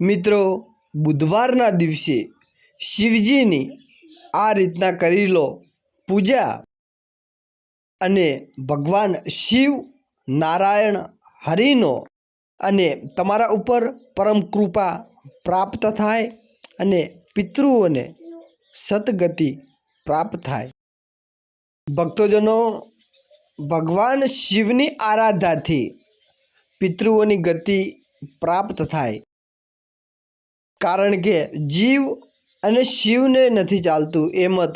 મિત્રો, બુધવારના દિવસે શિવજીની આ રીતના કરી લો પૂજા અને ભગવાન શિવ, નારાયણ, હરિનો અને તમારા ઉપર પરમ કૃપા પ્રાપ્ત થાય અને પિતૃઓને સદગતિ પ્રાપ્ત થાય. ભક્તોજનો, ભગવાન શિવની આરાધનાથી પિતૃઓની ગતિ પ્રાપ્ત થાય. કારણ કે જીવ અને શિવને નથી ચાલતું, એ મત.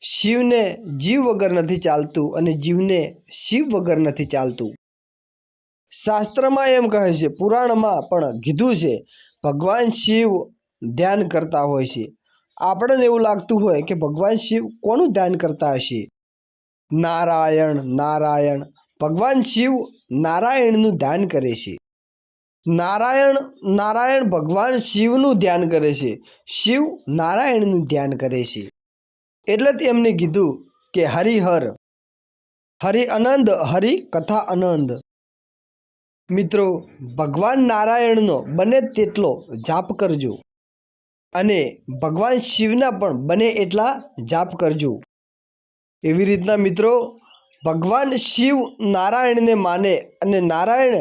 શિવને જીવ વગર નથી ચાલતું અને જીવને શિવ વગર નથી ચાલતું. શાસ્ત્રમાં એમ કહે છે, પુરાણમાં પણ કીધું છે, ભગવાન શિવ ધ્યાન કરતા હોય છે. આપણને એવું લાગતું હોય કે ભગવાન શિવ કોનું ધ્યાન કરતા હશે? નારાયણ નારાયણ. ભગવાન શિવ નારાયણનું ધ્યાન કરે છે. નારાયણ નારાયણ ભગવાન શિવનું ધ્યાન કરે છે. શિવ નારાયણનું ધ્યાન કરે છે. એટલે એમને કીધું કે હરિહર હરિ. અનંદ હરિ કથા અનંદ મિત્રો, ભગવાન નારાયણનો બને તેટલો જાપ કરજો. અને ભગવાન શિવના પણ બને એટલા જાપ કરજો. એવી રીતના મિત્રો, ભગવાન શિવ નારાયણને માને અને નારાયણ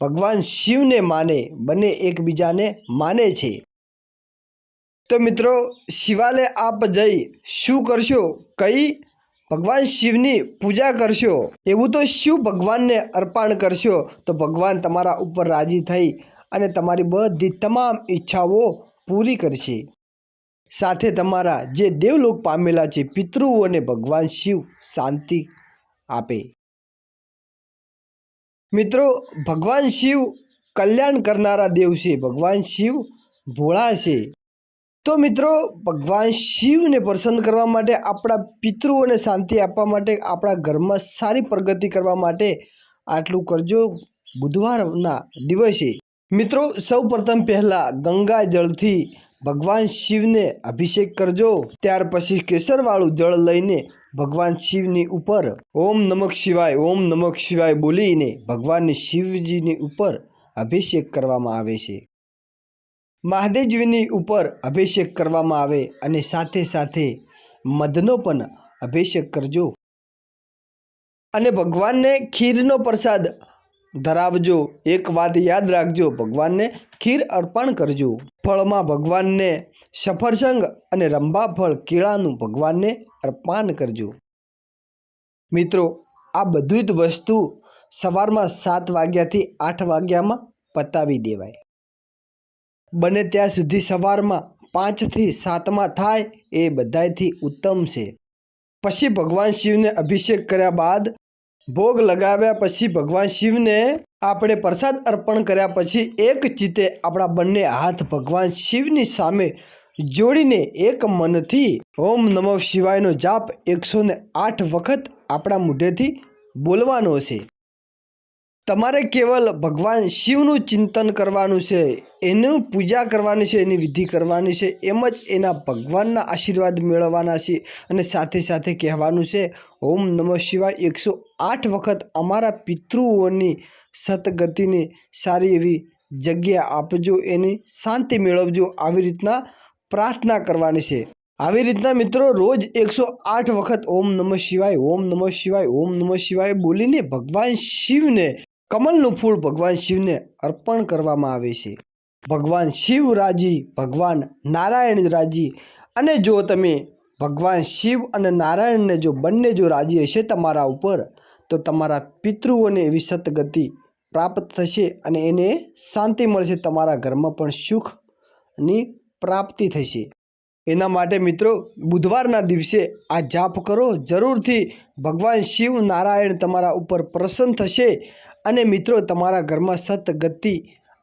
ભગવાન શિવને માને, બંને એકબીજાને માને છે. તો મિત્રો, શિવાલય આપ જઈ શું કરશો? કઈ? ભગવાન શિવની પૂજા કરશો? એવું તો શિવ ભગવાનને અર્પણ કરશો. તો ભગવાન તમારા ઉપર રાજી થઈ અને તમારી બધી તમામ ઈચ્છાઓ પૂરી કરશે. સાથે તમારા જે દેવલોક પામેલા છે, પિતૃઓને ભગવાન શિવ શાંતિ આપે. મિત્રો, ભગવાન શિવ કલ્યાણ કરનારા દેવ છે. ભગવાન શિવ ભોળા છે. તો મિત્રો, ભગવાન શિવને પ્રસન્ન કરવા માટે, આપણા પિતૃઓને શાંતિ આપવા માટે, આપણા ઘરમાં સારી પ્રગતિ કરવા માટે આટલું કરજો. બુધવારના દિવસે મિત્રો, સૌ પ્રથમ પહેલાં ગંગા જળથી ભગવાન શિવને અભિષેક કરજો. ત્યાર પછી કેસરવાળું જળ લઈને ભગવાન શિવની ઉપર ઓમ નમક શિવાય, ઓમ નમક શિવાય બોલીને ભગવાનની શિવજીની ઉપર અભિષેક કરવામાં આવે છે. મહાદેવજીની ઉપર અભિષેક કરવામાં આવે અને સાથે સાથે મધનો પણ અભિષેક કરજો. અને ભગવાનને ખીરનો પ્રસાદ ધરાવજો. એક વાત યાદ રાખજો, ભગવાનને ખીર અર્પણ કરજો. ફળમાં ભગવાનને સફરસંગ અને રંભાફળ કેળાનું ભગવાનને અર્પણ કરજો. મિત્રો, આ બધું જ વસ્તુ સવારમાં સાત વાગ્યાથી આઠ વાગ્યામાં પતાવી દેવાય. બને ત્યાં સુધી સવારમાં પાંચથી સાતમાં થાય એ બધાયથી ઉત્તમ છે. પછી ભગવાન શિવને અભિષેક કર્યા બાદ ભોગ લગાવ્યા પછી ભગવાન શિવને આપણે પ્રસાદ અર્પણ કર્યા પછી એક ચિત્તે આપણા બંને હાથ ભગવાન શિવની સામે જોડીને એક મનથી ઓમ નમઃ શિવાયનો જાપ એકસો આઠ વખત આપણા મુઢેથી બોલવાનો છે તમારે કેવલ ભગવાન શિવનું ચિંતન કરવાનું છે, એનું પૂજા કરવાની છે, એની વિધિ કરવાની છે, એમ જ એના ભગવાનના આશીર્વાદ મેળવવાના છે અને સાથે સાથે કહેવાનું છે, ઓમ નમઃ શિવાય. એકસો આઠ વખત અમારા પિતૃઓની સતગતિને સારી એવી જગ્યા આપજો, એની શાંતિ મેળવજો, આવી રીતના પ્રાર્થના કરવાની છે. આવી રીતના મિત્રો, રોજ એકસો આઠ વખત ઓમ નમઃ શિવાય, ઓમ નમઃ શિવાય, ઓમ નમઃ શિવાય બોલીને ભગવાન શિવને કમલનું ફૂલ ભગવાન શિવને અર્પણ કરવામાં આવે છે. ભગવાન શિવ રાજી, ભગવાન નારાયણ રાજી. અને જો તમે ભગવાન શિવ અને નારાયણને જો બંને જો રાજી હશે તમારા ઉપર, તો તમારા પિતૃઓને એવી સતગતિ પ્રાપ્ત થશે અને એને શાંતિ મળશે, તમારા ઘરમાં પણ સુખની પ્રાપ્તિ થશે. એના માટે મિત્રો, બુધવારના દિવસે આ જાપ કરો. જરૂરથી ભગવાન શિવ નારાયણ તમારા ઉપર પ્રસન્ન થશે અને મિત્રો, તમારા ઘરમાં સતગતિ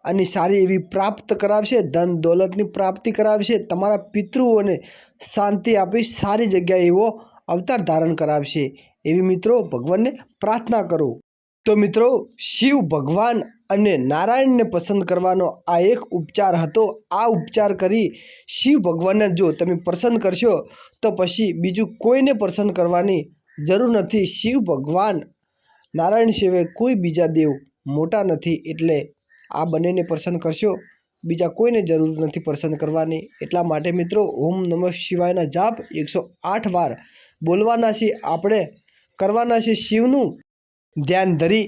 અને સારી એવી પ્રાપ્ત કરાવશે, ધન દોલતની પ્રાપ્તિ કરાવશે, તમારા પિતૃઓને શાંતિ આપી સારી જગ્યાએ એવો અવતાર ધારણ કરાવશે. એવી મિત્રો, ભગવાનને પ્રાર્થના કરો. તો મિત્રો, શિવ ભગવાન અને નારાયણને પસંદ કરવાનો આ એક ઉપચાર હતો. આ ઉપચાર કરી શિવ ભગવાનને જો તમે પસંદ કરશો, તો પછી બીજું કોઈને પસંદ કરવાની જરૂર નથી. શિવ ભગવાન નારાયણ સિવાય કોઈ બીજા દેવ મોટા નથી એટલે આ બંનેને પ્રસન્ન કરશો. બીજા કોઈને જરૂર નથી પસંદ કરવાની. એટલા માટે મિત્રો, ઓમ નમઃ શિવાયના જાપ એકસો આઠ વાર બોલવાના છે. આપણે કરવાના છે શિવનું ધ્યાન ધરી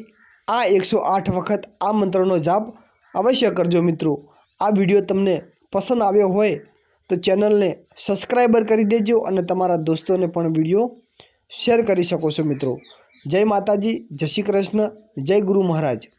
આ એકસો આઠ વખત આ મંત્રનો જાપ અવશ્ય કરજો મિત્રો. આ વીડિયો તમને પસંદ આવ્યો હોય તો ચેનલને સબસ્ક્રાઈબર કરી દેજો અને તમારા દોસ્તોને પણ વીડિયો શેર કરી શકો છો મિત્રો. જય માતાજી જય શ્રી કૃષ્ણ જય ગુરુ મહારાજ.